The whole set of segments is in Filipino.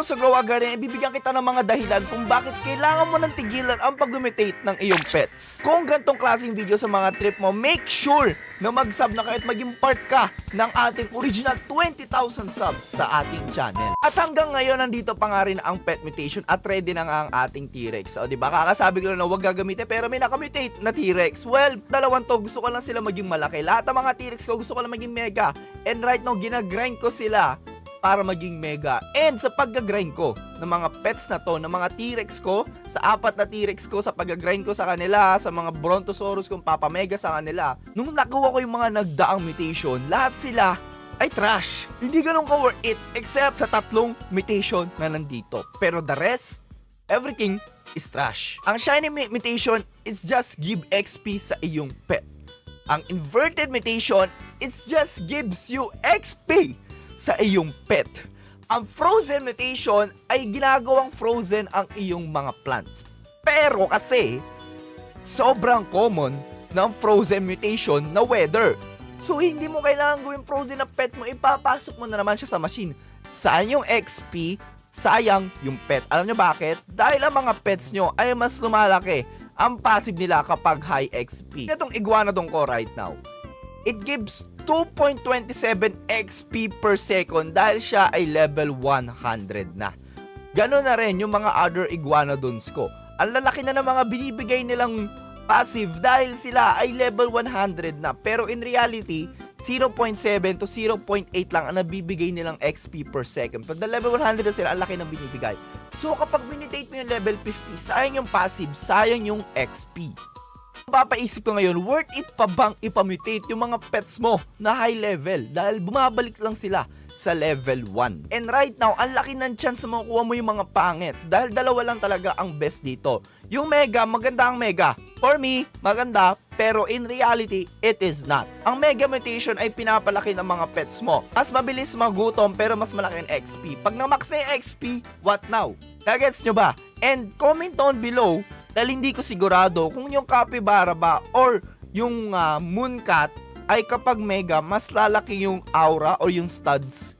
Pero sa Grow a Garden, ibibigyan kita ng mga dahilan kung bakit kailangan mo nang tigilan ang pag-imitate ng iyong pets. Kung gantong klaseng video sa mga trip mo, make sure na mag-sub na kayo at maging part ka ng ating original 20,000 subs sa ating channel. At hanggang ngayon, nandito pa nga rin ang pet mutation at ready na nga ang ating T-Rex. O, di ba? Kakasabi ko lang na huwag gagamitin pero may nakamutate na T-Rex. Well, dalawang to, gusto ko lang sila maging malaki. Lahat ng mga T-Rex ko, gusto ko lang maging mega. And right now, ginagrind ko sila para maging mega. And sa pagga-grind ko ng mga pets na to, ng mga T-Rex ko, sa apat na T-Rex ko, sa pagga-grind ko sa kanila, sa mga Brontosaurus kong papamega sa kanila, nung nakuha ko yung mga nagdaang mutation, lahat sila ay trash. Hindi ganun ka worth it except sa tatlong mutation na nandito. Pero the rest, everything is trash. Ang shiny mu- mutation is just give XP sa iyong pet. Ang inverted mutation, it just gives you XP sa iyong pet. Ang frozen mutation ay ginagawang frozen ang iyong mga plants. Pero kasi, sobrang common ng frozen mutation na weather. So hindi mo kailangan gawing frozen na pet mo, ipapasok mo na naman siya sa machine. Sayang yung XP, sayang yung pet. Alam niyo bakit? Dahil ang mga pets nyo ay mas lumalaki ang passive nila kapag high XP. Itong iguanodon ko right now, it gives 2.27 XP per second dahil siya ay level 100 na. Ganon na rin yung mga other iguanodons ko. Ang lalaki na ng mga binibigay nilang passive dahil sila ay level 100 na. Pero in reality, 0.7 to 0.8 lang ang nabibigay nilang XP per second. Pag na level 100 na sila, ang laki ng binibigay. So kapag binitate mo yung level 50, sayang yung passive, sayang yung XP. Papaisip ko ngayon, worth it pa bang ipamutate yung mga pets mo na high level dahil bumabalik lang sila sa level 1. And right now, ang laki ng chance na makukuha mo yung mga pangit dahil dalawa lang talaga ang best dito. Yung mega, maganda ang mega. For me, maganda, pero in reality, it is not. Ang mega mutation ay pinapalaki ng mga pets mo. Mas mabilis magutom pero mas malaki ang XP. Pag na-max na yung XP, what now? Nagets nyo ba? And comment down below dahil hindi ko sigurado kung yung capybara ba or yung ah, mooncat ay kapag mega, mas lalaki yung aura or yung studs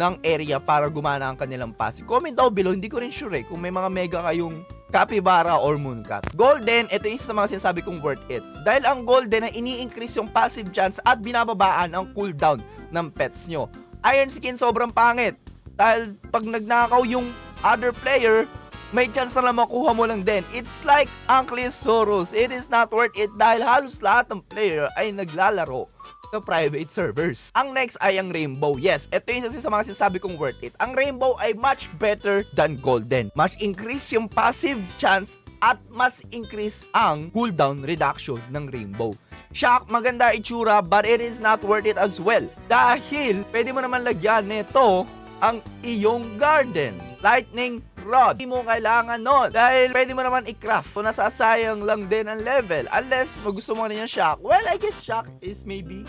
ng area para gumana ang kanilang passive. Comment down below, hindi ko rin sure eh, kung may mga mega kayong capybara or mooncat. Golden, ito isa sa mga sinasabi kong worth it. Dahil ang golden ay ini-increase yung passive chance at binababaan ang cooldown ng pets nyo. Iron skin sobrang pangit. Dahil pag nagnakaw yung other player, may chance na lang makuha mo lang din. It's like Ankylosaurus. It is not worth it dahil halos lahat ng player ay naglalaro sa private servers. Ang next ay ang Rainbow. Yes, ito yung sa mga sinasabi kong worth it. Ang Rainbow ay much better than Golden. Mas increase yung passive chance at mas increase ang cooldown reduction ng Rainbow. Shock, maganda itsura but it is not worth it as well. Dahil pwede mo naman lagyan nito ang iyong garden. Lightning rod. Hindi mo kailangan nun. Dahil pwede mo naman i-craft. So nasasayang lang din ang level. Unless mo gusto mo na yung shock. Well, I guess shock is maybe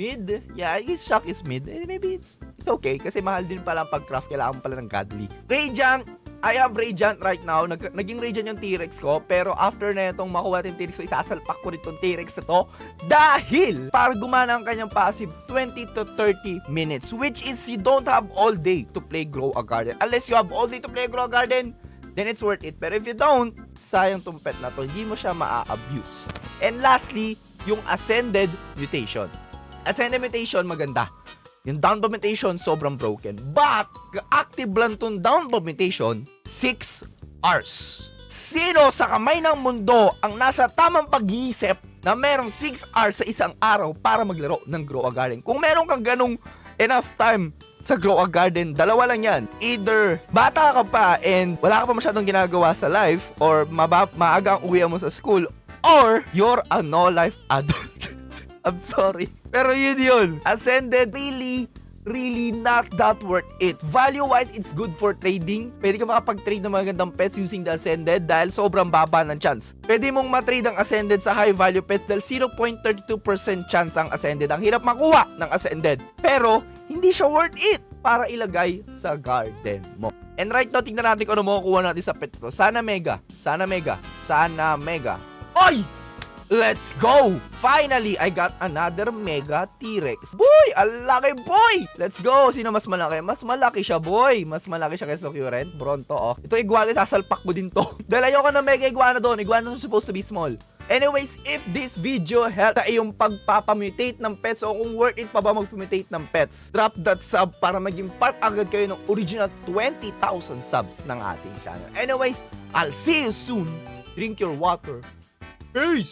mid. Yeah, I guess shock is mid. Eh, maybe it's it's okay kasi mahal din pala ang pag-craft. Kailangan pala ng godly. Radiant, I have Radiant right now. Nag naging Radiant yung T-Rex ko. Pero after na itong makuha natin T-Rex ko, isasalpak ko rin itong T-Rex na to. Dahil, para gumana ang kanyang passive, 20 to 30 minutes. Which is, you don't have all day to play Grow a Garden. Unless you have all day to play Grow a Garden, then it's worth it. Pero if you don't, sayang tong pet na to. Hindi mo siya maa-abuse. And lastly, yung Ascended Mutation. Ascended Mutation, maganda. Yung down bomb mutation, sobrang broken. But, active lang tong down bomb mutation, 6 hours. Sino sa kamay ng mundo ang nasa tamang pag-iisip na merong 6 hours sa isang araw para maglaro ng Grow a Garden? Kung meron kang ganong enough time sa Grow a Garden, dalawa lang yan. Either bata ka pa and wala ka pa masyadong ginagawa sa life or maba- maaga ang uwi mo sa school or you're a no-life adult. I'm sorry. Pero yun yun. Ascended, really, really not that worth it. Value-wise, it's good for trading. Pwede ka makapag-trade ng mga gandang pets using the Ascended dahil sobrang baba ng chance. Pwede mong matrade ang Ascended sa high value pets dahil 0.32% chance ang Ascended. Ang hirap makuha ng Ascended. Pero, hindi siya worth it para ilagay sa garden mo. And right now, tingnan natin kung ano makukuha natin sa pet to. Sana mega. Sana mega. Sana mega. Oy! Let's go! Finally, I got another Mega T-Rex. Boy, ang laki boy! Let's go! Sino mas malaki? Mas malaki siya, boy. Mas malaki siya kaysa Current. Bronto, oh. Ito iguana, sasalpak mo din to. Dahil ayoko na Mega Iguana doon. Iguana is supposed to be small. Anyways, if this video helped sa iyong pagpapamutate ng pets o kung worth it pa ba magpamutate ng pets, drop that sub para maging part agad kayo ng original 20,000 subs ng ating channel. Anyways, I'll see you soon. Drink your water. Peace!